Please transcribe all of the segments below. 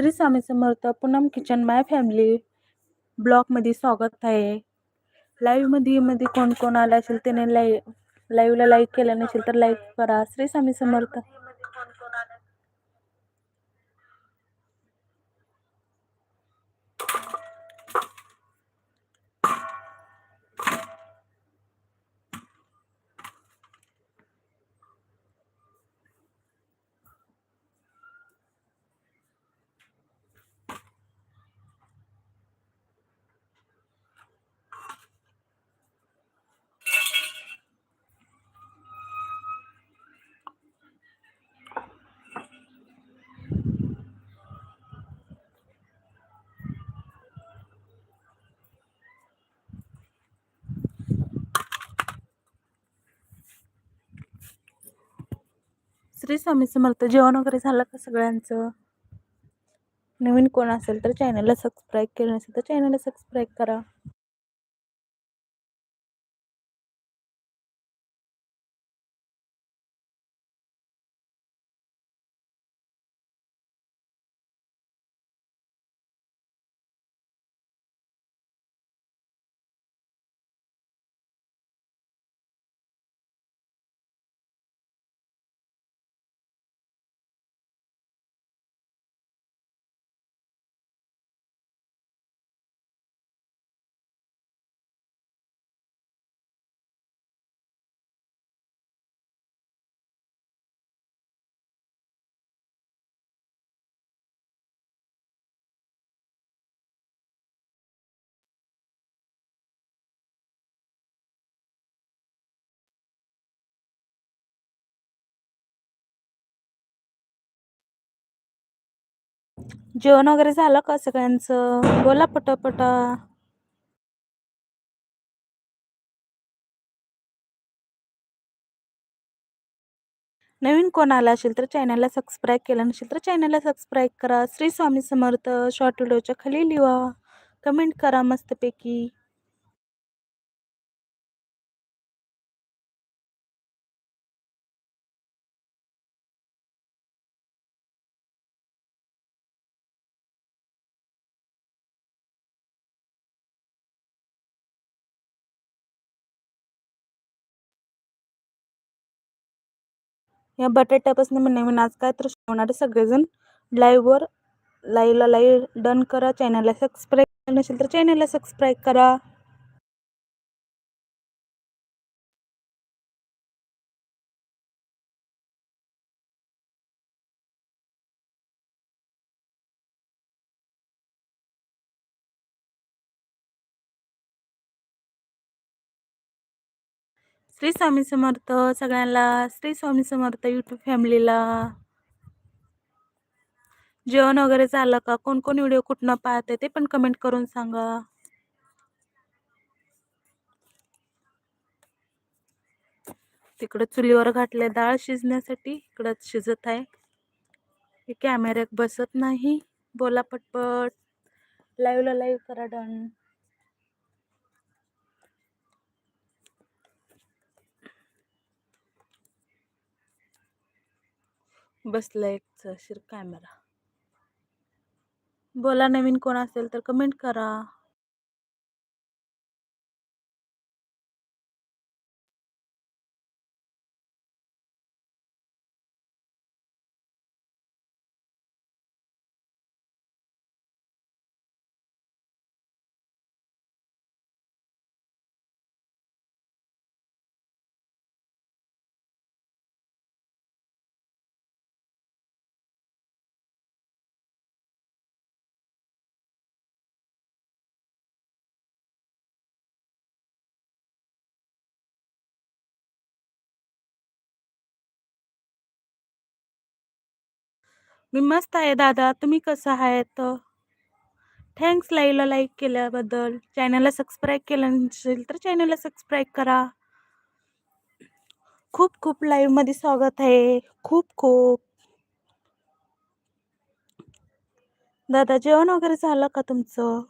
Shri Swami Samarth Poonam kitchen my family ब्लॉगमध्ये स्वागत है लाइव मधी कोण को आलं नसेल तर लाईक करा. श्री स्वामी समर्थ. श्री स्वामी समर्थ जेवण वगैरे झालं का सगळ्यांचं? नवीन कोण असेल तर चॅनलला सबस्क्राईब केलं नसेल तर चॅनलला सबस्क्राईब करा. जेवण वगैरे झालं का सगळ्यांचं? बोला पटापटा. नवीन कोण आला असेल तर चॅनलला सबस्क्राईब केलं नसेल तर चॅनलला सबस्क्राईब करा. श्री स्वामी समर्थ शॉर्ट व्हिडिओच्या खाली लिहा कमेंट करा मस्तपैकी. या बटाट्यापासून मी नवीन आज काय तर शिकवणारे सगळेजण. लाईव्हवर लाईव्हला लाईव्ह डन करा. चॅनलला सबस्क्राईब नसेल तर चॅनलला सबस्क्राईब करा. श्री स्वामी समर्थ सगळ्यांना. श्री स्वामी समर्थ यूट्यूब फॅमिलीला जेवण वगैरे झालं का? कोण कोण व्हिडिओ कुठनं पाहते ते पण कमेंट करून सांगा. तिकडं चुलीवर घातले डाळ शिजण्यासाठी. इकडं शिजत आहे. हे कॅमेऱ्यात बसत नाही. बोला पटपट. लाईव्हला लाईव्ह करा डन बसला एक शिर कॅमेरा बोला नवीन कोण असेल तर कमेंट करा. मी मस्त आहे दादा. तुम्ही कसं आहेत? थँक्स लाईव्हला लाईक केल्याबद्दल. चॅनलला सबस्क्राईब केलं नसेल तर चॅनलला सबस्क्राईब करा. खूप खूप लाईव्हमध्ये स्वागत आहे. खूप खूप. दादा जेवण वगैरे झालं का तुमचं?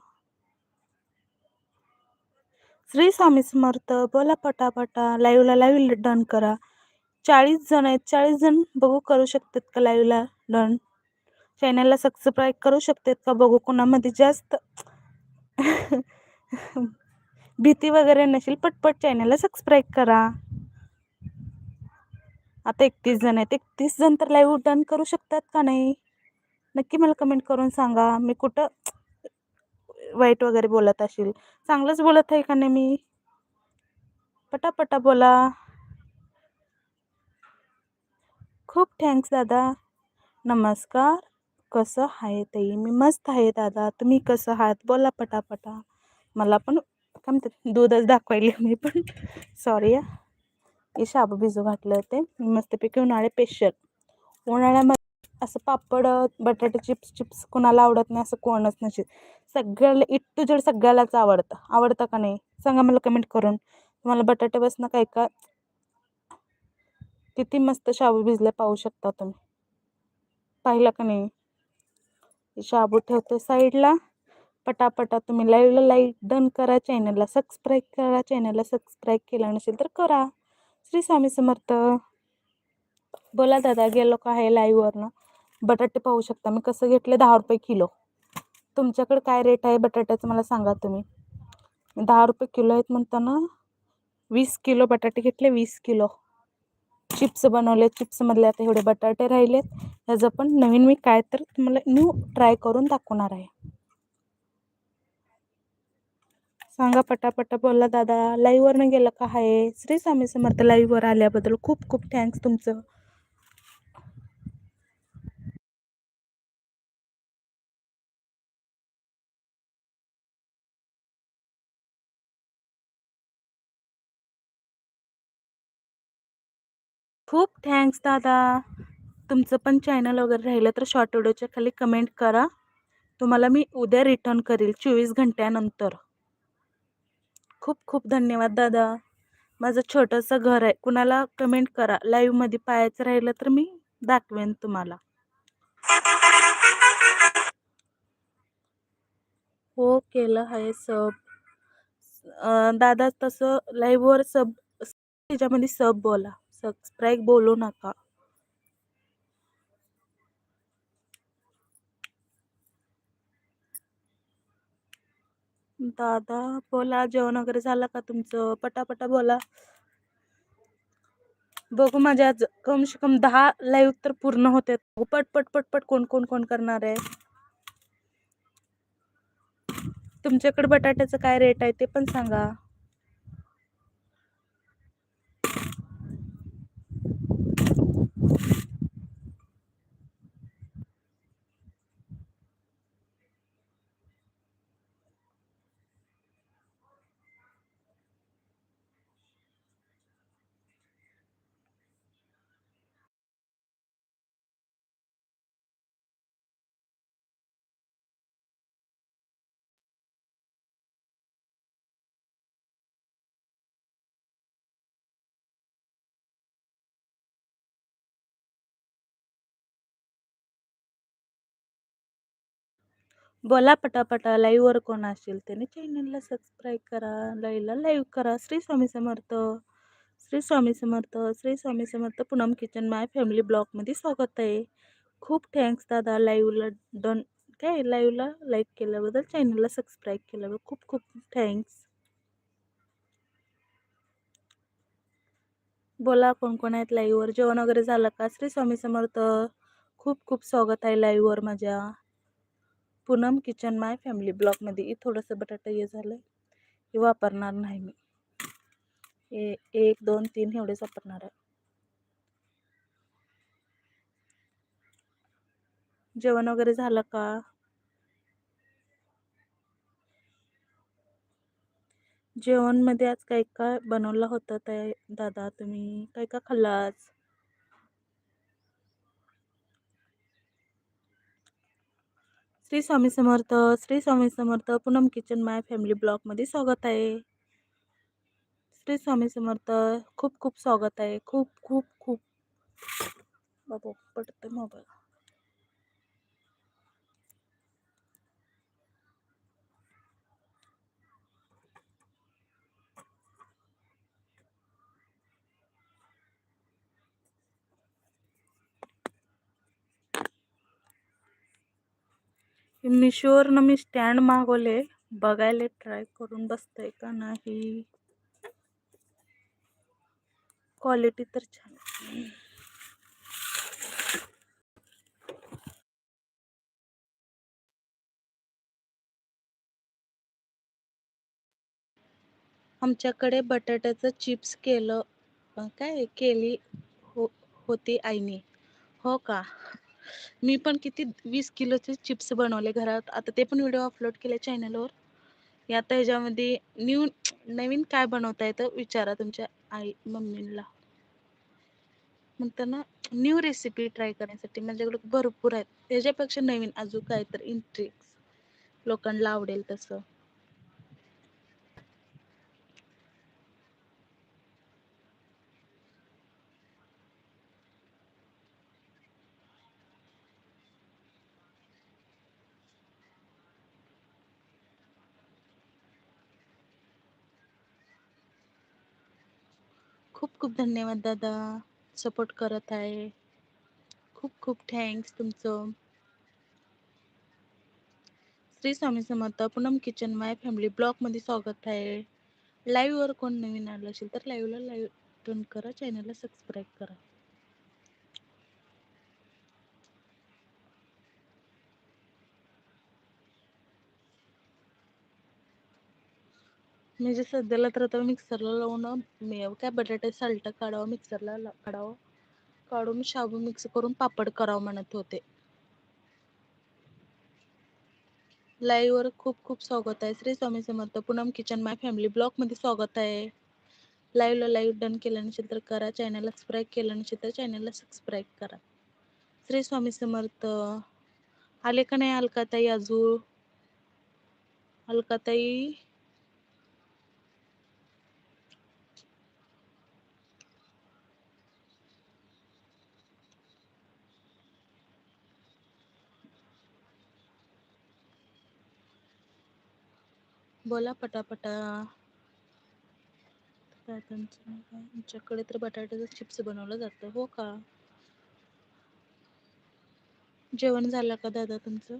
श्री स्वामी समर्थ बोला पटापटा. लाईव्हला लाईव्ह डन करा. चाळीस जण आहेत. चाळीस जण बघू करू शकतात का लाईव्हला डन चॅनलला सबस्क्राईब करू शकतात का बघू? कोणामध्ये जास्त? भीती वगैरे नसेल पटपट चॅनलला सबस्क्राईब करा. आता एकतीस जण आहेत. एकतीस जण तर लाईव्ह डन करू शकतात का नाही? नक्की मला कमेंट करून सांगा. मी कुठं वाईट वगैरे बोलत असेल? चांगलंच बोलत आहे का नाही मी? पटापटा बोला. खूप थँक्स दादा. नमस्कार. कसं आहे ताई? मी मस्त आहे दादा. तुम्ही कसं आहात? बोला पटापटा. मला पण काय म्हणतात दूधच दाखवायले मी पण. सॉरी या हे शाबू भिजू घातलं होते. मी मस्तपैकी उन्हाळे स्पेशल उन्हाळ्यामध्ये असं पापड बटाटे चिप्स चिप्स कोणाला आवडत नाही असं कोणच नसेल सगळ्याला इट टू जेड सगळ्यालाच आवडतं. आवडतं का नाही? सांगा मला कमेंट करून. तुम्हाला बटाटे बसणं काय? का किती मस्त शाबू भिजले पाहू शकता तुम्ही. पाहिलं का नाही? शाबू ठेवते साईडला. पटापटा तुम्ही लाईव्हला लाईक डन करा चॅनलला सबस्क्राईब करा चॅनलला सबस्क्राईब केलं नसेल तर करा. श्री स्वामी समर्थ. बोला दादा गेलो का आहे लाईव्हवरनं बटाटे पाहू शकता. मी कसं घेतले? दहा रुपये किलो. तुमच्याकडे काय रेट आहे बटाट्याचं मला सांगा तुम्ही. दहा रुपये किलो आहेत म्हणताना वीस किलो बटाटे घेतले वीस किलो. चिप्स बनवले चिप्समधले आता एवढे बटाटे राहिलेत. ह्याचं पण नवीन मी काय तर तुम्हाला न्यू ट्राय करून दाखवणार आहे. सांगा पटापटा बोलला दादा. लाईव्हवरनं गेलं का आहे श्री स्वामी समर्थ लाईव्हवर आल्याबद्दल खूप खूप थँक्स तुमचं. खूप थँक्स दादा. तुमचं पण चॅनल वगैरे राहिलं तर शॉर्ट व्हिडिओच्या खाली कमेंट करा. तुम्हाला मी उद्या रिटर्न करेल चोवीस घंट्यानंतर. खूप खूप धन्यवाद दादा. माझं छोटंसं घर आहे. कुणाला कमेंट करा. लाईव्हमध्ये पाहायचं राहिलं तर मी दाखवेन तुम्हाला. हो केलं आहे सब दादा तसं लाईव्हवर सब त्याच्यामध्ये सब बोला. सबस्क्राईब बोलू नका. दादा बोला जेवण वगैरे झालं का तुमचं? पटापटा बोला. बघू माझ्या आज कम से कम दहा लाईव्ह तर पूर्ण होते. पट पट पट पट कोण कोण कोण करणार आहे. तुमच्याकडे बटाट्याचं काय रेट आहे ते पण सांगा. बोला पटापटा लाईव्हवर कोण असेल त्याने चॅनलला सबस्क्राईब करा लाईव्हला लाईव्ह करा. Shri Swami Samarth Shri Swami Samarth Shri Swami Samarth Poonam kitchen my family ब्लॉगमध्ये स्वागत आहे. खूप थँक्स दादा लाईव्हला डन काय लाईव्हला लाईक केल्याबद्दल चॅनलला सबस्क्राईब केल्याबद्दल खूप खूप थँक्स बोला कोण कोण आहेत लाईव्हवर जेवण वगैरे झालं का? श्री स्वामी समर्थ खूप खूप स्वागत आहे लाईव्हवर माझ्या. पूनम किचन माय फॅमिली ब्लॉकमध्ये थोडंसं बटाटा हे झालं हे वापरणार नाही मी. ए एक दोन तीन एवढेच वापरणार आहे. जेवण वगैरे झालं का? जेवणमध्ये आज काय काय बनवलं होतं ते दादा? तुम्ही काय काय खाल्लं आज? Shri Swami Samarth, Shri Swami Samarth, Poonam kitchen my family ब्लॉगमध्ये स्वागत है श्री स्वामी समर्थ खूब खूब स्वागत है खूब खूब खूब बाबा पडते मोबाईल. मिशोवरनं मी स्टँड मागवले. बघायला ट्राय करून बसतंय का नाही? क्वालिटी तर छान आमच्याकडे बटाट्याचं चिप्स केलं. काय केली हो होती आईने. हो का? मी पण किती वीस किलोचे चिप्स बनवले घरात. आता ते पण व्हिडिओ अपलोड केले चॅनलवर. आता ह्याच्यामध्ये न्यू नवीन काय बनवता येतं विचारा तुमच्या आई मम्मीला. त्यांना न्यू रेसिपी ट्राय करण्यासाठी म्हणजे माझ्याकडे भरपूर आहेत. त्याच्यापेक्षा नवीन अजून काय तर इंट्रिक्स लोकांना आवडेल तसं. खूप धन्यवाद दादा. सपोर्ट करत आहे. खूप खूप थँक्स तुमचं. Shri Swami Samarth Poonam kitchen my family ब्लॉगमध्ये स्वागत आहे. लाईव्हवर कोण नवीन आलं असेल तर लाईव्हला लाईव्ह टर्न करा चॅनलला सबस्क्राईब करा. म्हणजे सध्याला तर आता मिक्सरला लावून काय बटाटे साल्ट काढावं मिक्सरला काढावं. काढून शाबू मिक्स करून पापड करावं म्हणत होते. लाईव्ह वर खूप खूप स्वागत आहे. Shri Swami Samarth Poonam kitchen my family ब्लॉगमध्ये स्वागत आहे. लाईव्हला लाईव्ह डन केलं नसेल तर करा. चॅनलला सबस्क्राईब केलं नसेल तर चॅनलला सबस्क्राईब करा. श्री स्वामी समर्थ. आले का नाही अलकाताई अजू अलकाताई बोला पटापटा. काय त्यांचं काय? आमच्याकडे तर बटाट्याचं चिप्स बनवलं जातं हो का? जेवण झालं का दादा तुमचं?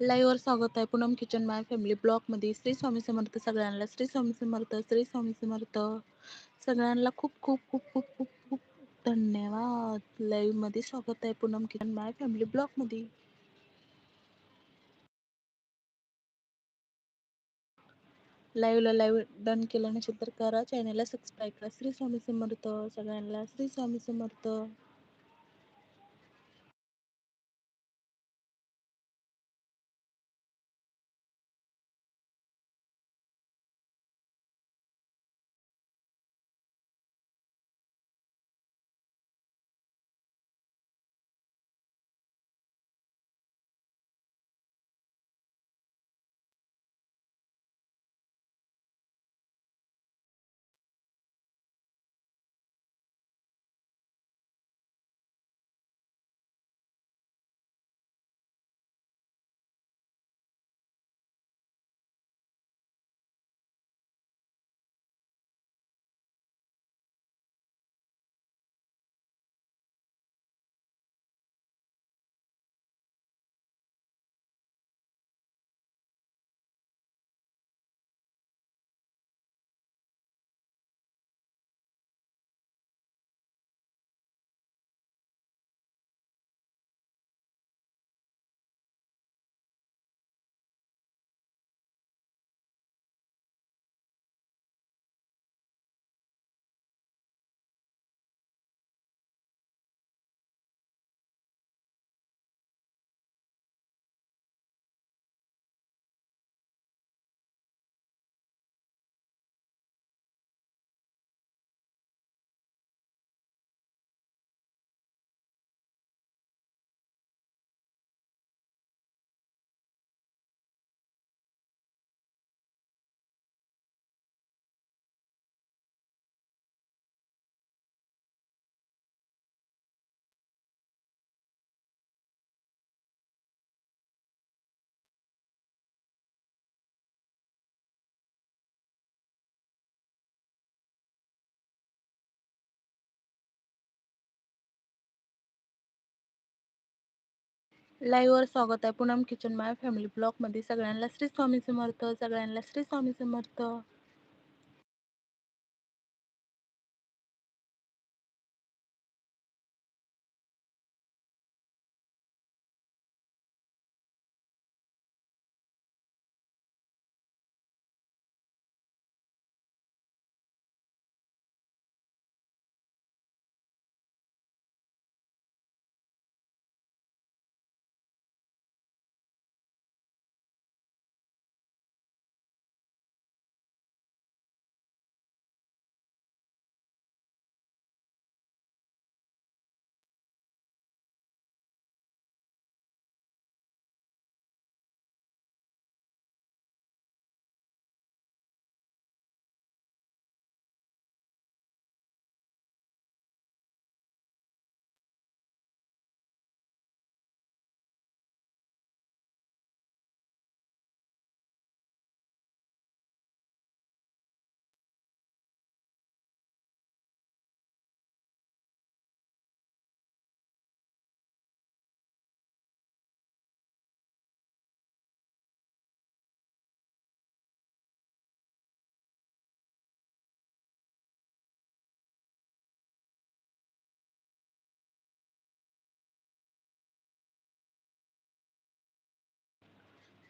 लाईव्हवर स्वागत आहे. पूनम किचन माय फॅमिली ब्लॉगमध्ये श्री स्वामी समर्थ सगळ्यांना. श्री स्वामी समर्थ श्री स्वामी समर्थ. सगळ्यांना खूप खूप खूप खूप खूप खूप धन्यवाद. लाईव्हमध्ये स्वागत आहे पूनम किचन माय फॅमिली ब्लॉगमध्ये. मध्ये लाईव्ह लाईव्ह डन केलं नसेल तर करा. चॅनलला सबस्क्राईब करा. श्री स्वामी समर्थ सगळ्यांना. श्री स्वामी समर्थ. लाईव्हवर स्वागत आहे. पूनम किचन माय फॅमिली ब्लॉगमध्ये सगळ्यांना श्री स्वामी समर्थ सगळ्यांना श्री स्वामी समर्थ.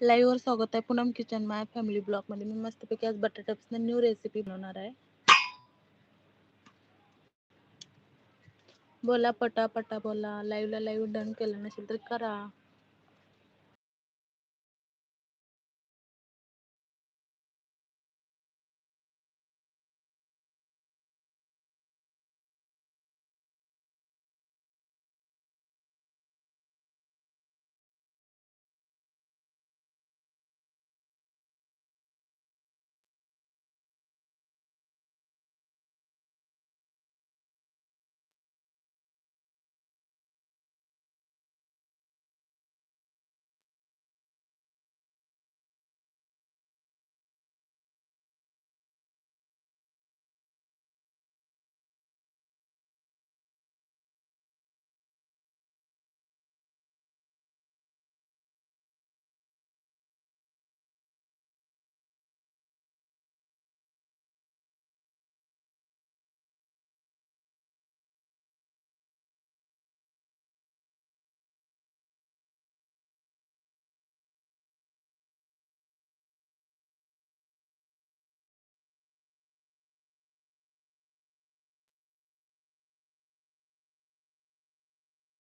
लाईव्ह वर स्वागत आहे. पूनम किचन माय फॅमिली ब्लॉकमध्ये. मी मस्तपैकी आज बटाट्यापासून न्यू रेसिपी बनवणार आहे. बोला पटा पटा बोला. लाईव्ह ला लाईव्ह डन केलं नसेल तर करा.